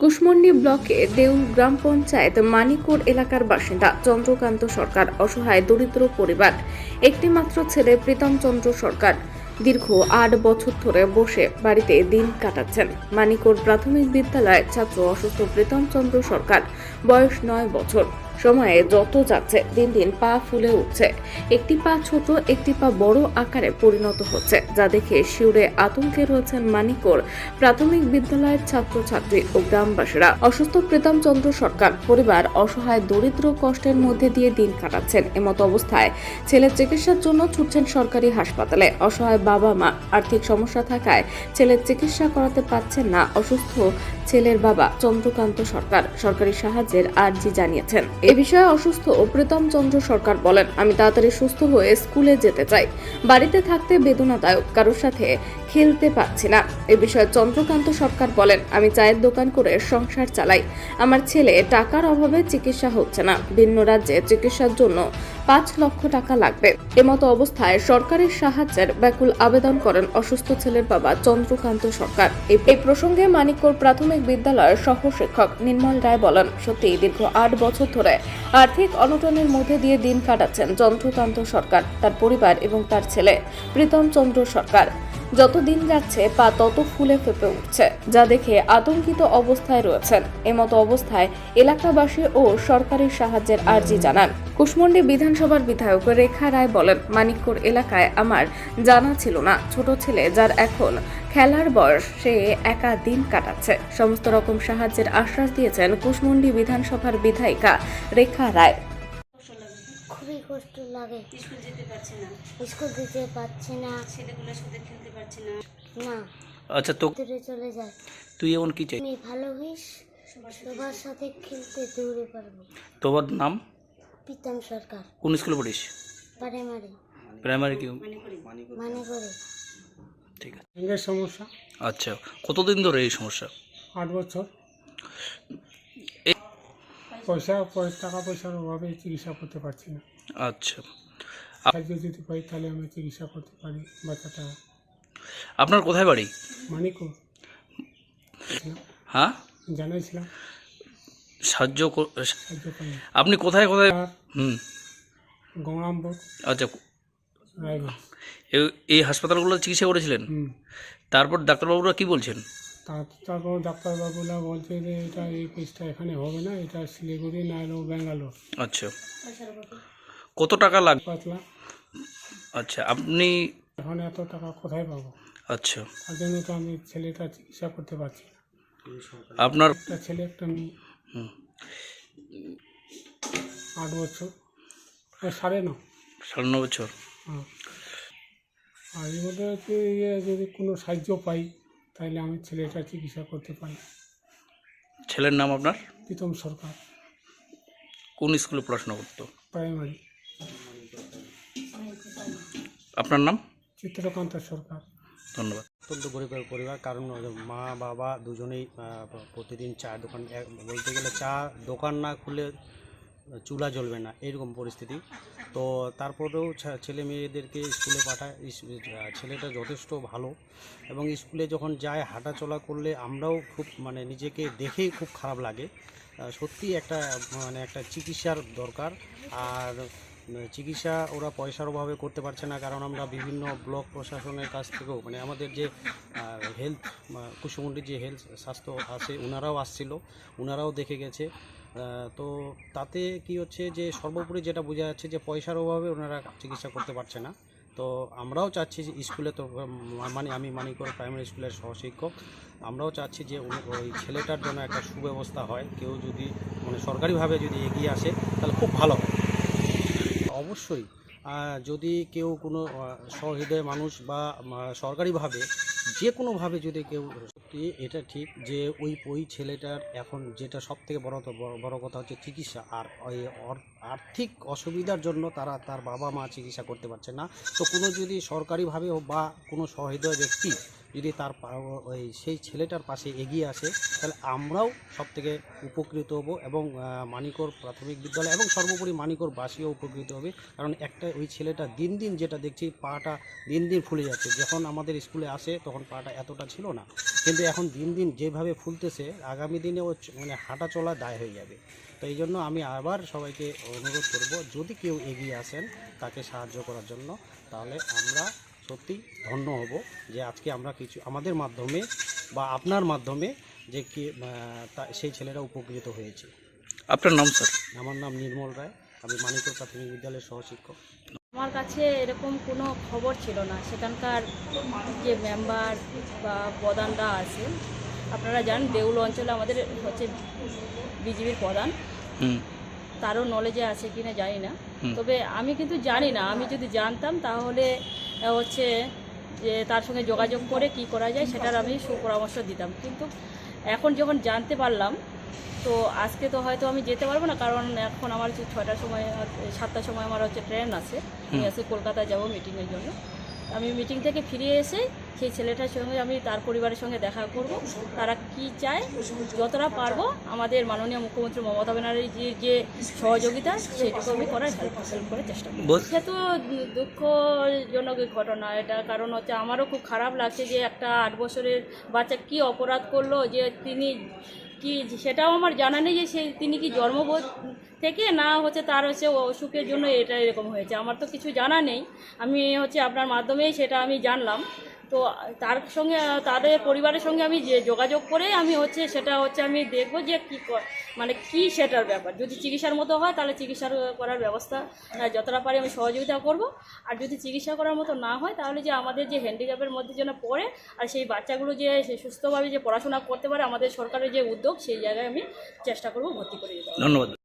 কুশমন্ডি ব্লকে দেউল গ্রাম পঞ্চায়েত মানিকোর এলাকার বাসিন্দা চন্দ্রকান্ত সরকার অসহায় দরিদ্র পরিবার একটি মাত্র ছেলে প্রীতম চন্দ্র সরকার, দীর্ঘ আট বছর ধরে বসে বাড়িতে দিন কাটাচ্ছেন। মানিকোর প্রাথমিক বিদ্যালয়ের ছাত্র অসুস্থ প্রীতম চন্দ্র সরকার, বয়স নয় বছর। সময়ে যত যাচ্ছে, দিন দিন পা ফুলে উঠছে। একটি পা ছোট, একটি পা বড় আকারে পরিণত হচ্ছে, যা দেখে শিউরে আতঙ্কে রয়েছেন মানিকোর প্রাথমিক বিদ্যালয়ের ছাত্রছাত্রী ও গ্রামবাসীরা। অসুস্থ প্রীতম চন্দ্র সরকার পরিবার অসহায় দরিদ্র কষ্টের মধ্যে দিয়ে দিন কাটাচ্ছেন। এমত অবস্থায় ছেলের চিকিৎসার জন্য ছুটছেন সরকারি হাসপাতালে। অসহায় বাবা মা আর্থিক সমস্যা থাকায় ছেলের চিকিৎসা করাতে পারছেন না। অসুস্থ ছেলের বাবা চন্দ্রকান্ত সরকার সরকারি সাহায্যের আর্জি জানিয়েছেন। এ বিষয়ে অসুস্থ প্রীতম চন্দ্র সরকার বলেন, আমি তাড়াতাড়ি সুস্থ হয়ে স্কুলে যেতে চাই। বাড়িতে থাকতে বেদনাদায়ক, কারোর সাথে খেলতে পারছি না। এ বিষয়ে চন্দ্রকান্ত সরকার বলেন, আমি চায়ের দোকান করে সংসার চালাই। আমার ছেলে টাকার অভাবে চিকিৎসা হচ্ছে না। ভিন্ন রাজ্যে চিকিৎসার জন্য পাঁচ লক্ষ টাকা লাগবে। এমতো অবস্থায় সরকারের সাহায্যের ব্যাকুল আবেদন করেন অসুস্থ ছেলের বাবা চন্দ্রকান্ত সরকার। এই- প্রসঙ্গে মানিকপুর প্রাথমিক বিদ্যালয়ের সহ শিক্ষক নির্মল রায় বলেন সত্যি দীর্ঘ আট বছর ধরে আর্থিক অনটনের মধ্যে দিয়ে দিন কাটাচ্ছেন চন্দ্রকান্ত সরকার, তার পরিবার এবং তার ছেলে প্রীতম চন্দ্র সরকার। যত দিন যাচ্ছে, পা তত ফুলে ফেপে উঠছে, যা দেখে আতঙ্কিত অবস্থায় রয়েছেন। এমতো অবস্থায় এলাকাবাসী ও সরকারি সাহায্যের আর্জি জানান। কুশমন্ডি বিধানসভার বিধায়ক রেখা রায় বলেন, মানিকপুর এলাকায় আমার জানা ছিল না। ছোট ছেলে যার এখন খেলার বয়স, সে একা দিন কাটাচ্ছে। সমস্ত রকম সাহায্যের আশ্বাস দিয়েছেন কুশমন্ডি বিধানসভার বিধায়িকা রেখা রায়। কষ্ট লাগে। স্কুল যেতে পারছে না। স্কুল দিতে পারছি না। ছেলেগুলোর সাথে খেলতে পারছে না। না। আচ্ছা তো দূরে চলে যায়। তুই এমন কি চাই? আমি ভালো হইস সবার সাথে খেলতে দৌড়ে পারব। তোমার নাম? প্রীতম সরকার। কোন স্কুলে পড়িস? প্রাইমারি। প্রাইমারি কি? মানে করে ঠিক আছে। ব্যাংকের সমস্যা? আচ্ছা কতদিন ধরে এই সমস্যা? আট বছর। পয়সা টাকা পয়সার অভাবে চিকিৎসা করতে পারছি না। আচ্ছা। সাহায্য যদি পাই তাহলে আমি চিকিৎসা করতে পারি বাচ্চাটা আপনার কোথায় বাড়ি? মানিকও হ্যাঁ? জানাইছিলাম। সাহায্য কর- সাহায্য পাই আপনি কোথায় কোথায়? হুম। গঙ্গারামপুর আচ্ছা রায়গঞ্জ। এ- এই হাসপাতালগুলো চিকিৎসা করেছিলেন? হুম। তারপর ডাক্তারবাবুরা কি বলছেন? তার তারপর ডাক্তারবাবুরা বলছে যে এটা এই কেসটা এখানে হবে না এটা শিলিগুড়ি না হলেও ব্যাঙ্গালোর। আচ্ছা। কত টাকা লাগবে পাঁচ লাখ। আচ্ছা আপনি এখন এত টাকা কোথায় পাবো? আচ্ছা। তার জন্য তো আমি ছেলেটা চিকিৎসা করতে পারছি না। আপনার একটা ছেলে একটা মেয়ে। হুম, আট বছর। সাড়ে ন। সাড়ে ন বছর। হ্যাঁ। আর এর মধ্যে হচ্ছে ইয়ে যদি কোনো সাহায্য পাই তাহলে আমি ছেলেটা চিকিৎসা করতে পারি। ছেলের নাম আপনার? প্রীতম সরকার। কোন স্কুলে পড়াশোনা করতো? প্রাইমারি। আপনার নাম? চিত্রকান্ত সরকার। ধন্যবাদ। অত্যন্ত গরিবের পরিবার কারণ মা বাবা দুজনেই প্রতিদিন চা দোকান এক- বলতে গেলে চা দোকান না খুলে চুলা জ্বলবে না এরকম পরিস্থিতি। তো তারপরেও ছেলে মেয়েদেরকে স্কুলে পাঠায় ছেলেটা যথেষ্ট ভালো এবং স্কুলে যখন যায় হাঁটা চলা করলে আমরাও খুব মানে নিজেকে দেখেই খুব খারাপ লাগে। সত্যি একটা মানে একটা চিকিৎসার দরকার আর চিকিৎসা ওরা পয়সার অভাবে করতে পারছে না, কারণ আমরা বিভিন্ন ব্লক প্রশাসনের কাছ থেকেও মানে আমাদের যে হেলথ কুসুমন্ডির যে হেলথ স্বাস্থ্য আছে ওনারাও আসছিল ওনারাও দেখে গেছে। তো তাতে কি হচ্ছে যে, সর্বোপরি যেটা বোঝা যাচ্ছে যে, পয়সার অভাবে ওনারা চিকিৎসা করতে পারছে না। তো আমরাও চাচ্ছি যে, স্কুলে তো মানে আমি মানিকর প্রাইমারি স্কুলের সহশিক্ষক, আমরাও চাচ্ছি যে ওই ছেলেটার জন্য একটা সুব্যবস্থা হয়। কেউ যদি মানে সরকারিভাবে যদি এগিয়ে আসে, তাহলে খুব ভালো হয়। অবশ্যই। যদি কেউ কোনো সহৃদয় মানুষ বা সরকারিভাবে যে কোনোভাবে যদি কেউ, সত্যি এটা ঠিক যে ওই ওই ছেলেটার এখন যেটা সব থেকে বড়, বড়- কথা হচ্ছে চিকিৎসা। আর আর্থিক অসুবিধার জন্য তারা তার বাবা মা চিকিৎসা করতে পারছে না। তো কোনো যদি সরকারিভাবে বা কোনো সহৃদয় ব্যক্তি যদি তার ওই সেই ছেলেটার পাশে এগিয়ে আসে, তাহলে আমরাও সব থেকে উপকৃত হব এবং মানিকর প্রাথমিক বিদ্যালয় এবং সর্বোপরি মানিকর বাসীও উপকৃত হবে। কারণ একটা ওই ছেলেটা দিন দিন যেটা দেখছি পাটা দিন দিন ফুলে যাচ্ছে। যখন আমাদের স্কুলে আসে, তখন পাটা এতটা ছিল না। কিন্তু এখন দিন দিন যেভাবে ফুলতেছে, আগামী দিনে ও মানে হাঁটা চলা দায় হয়ে যাবে। তো এই জন্য আমি আবার সবাইকে অনুরোধ করব, যদি কেউ এগিয়ে আসেন তাকে সাহায্য করার জন্য, তাহলে আমরা সত্যি ধন্য হব যে আজকে আমরা কিছু আমাদের মাধ্যমে বা আপনার মাধ্যমে যে কি তা- সেই ছেলেরা উপকৃত হয়েছে। আপনার নাম স্যার? আমার নাম নির্মল রায়। আমি মানিকপুর প্রাথমিক বিদ্যালয়ের সহশিক্ষক। আমার কাছে এরকম কোনো খবর ছিল না। সেখানকার যে মেম্বার বা প্রধানরা আছে আপনারা জানেন দেউল অঞ্চলে আমাদের হচ্ছে বিজেপির প্রধান। তারও নলেজে আছে কিনা জানি না। তবে আমি কিন্তু জানি না আমি যদি জানতাম তাহলে হচ্ছে যে তার সঙ্গে যোগাযোগ করে কি করা যায় সেটার আমি সুপরামর্শ দিতাম। কিন্তু এখন যখন জানতে পারলাম তো আজকে তো হয়তো আমি যেতে পারব না কারণ এখন আমার হচ্ছে ছটার সময় সাতটার সময় আমার হচ্ছে ট্রেন আছে। আমি আজকে কলকাতায় যাব মিটিংয়ের জন্য। আমি মিটিং থেকে ফিরে এসে সেই ছেলেটার সঙ্গে আমি তার পরিবারের সঙ্গে দেখা করব। তারা কি চায় যতটা পারব আমাদের মাননীয় মুখ্যমন্ত্রী মমতা ব্যানার্জির যে সহযোগিতা সেটুকু আমি করার হেল্প করার চেষ্টা করব। সে তো দুঃখজনক ঘটনা। এটা কারণ হচ্ছে আমারও খুব খারাপ লাগছে যে একটা আট বছরের বাচ্চা কি অপরাধ করল যে তিনি কি সেটাও আমার জানা নেই যে সে তিনি কি জন্মবোধ থেকে না হচ্ছে তার হচ্ছে অসুখের জন্য এটা এরকম হয়েছে। আমার তো কিছু জানা নেই। আমি হচ্ছে আপনার মাধ্যমেই সেটা আমি জানলাম। তো তার সঙ্গে, তাদের পরিবারের সঙ্গে আমি যে যোগাযোগ করে আমি হচ্ছে সেটা হচ্ছে আমি দেখব যে কী মানে কি সেটার ব্যাপার। যদি চিকিৎসার মতো হয় তাহলে চিকিৎসা করার ব্যবস্থা যতটা পারি আমি সহযোগিতা করব। আর যদি চিকিৎসা করার মতো না হয় তাহলে যে আমাদের যে হ্যান্ডিক্যাপের মধ্যে যেন পড়ে আর সেই বাচ্চাগুলো যে সুস্থভাবে যে পড়াশোনা করতে পারে আমাদের সরকারের যে উদ্যোগ, সেই জায়গায় আমি চেষ্টা করব ভর্তি করে দিতে। ধন্যবাদ।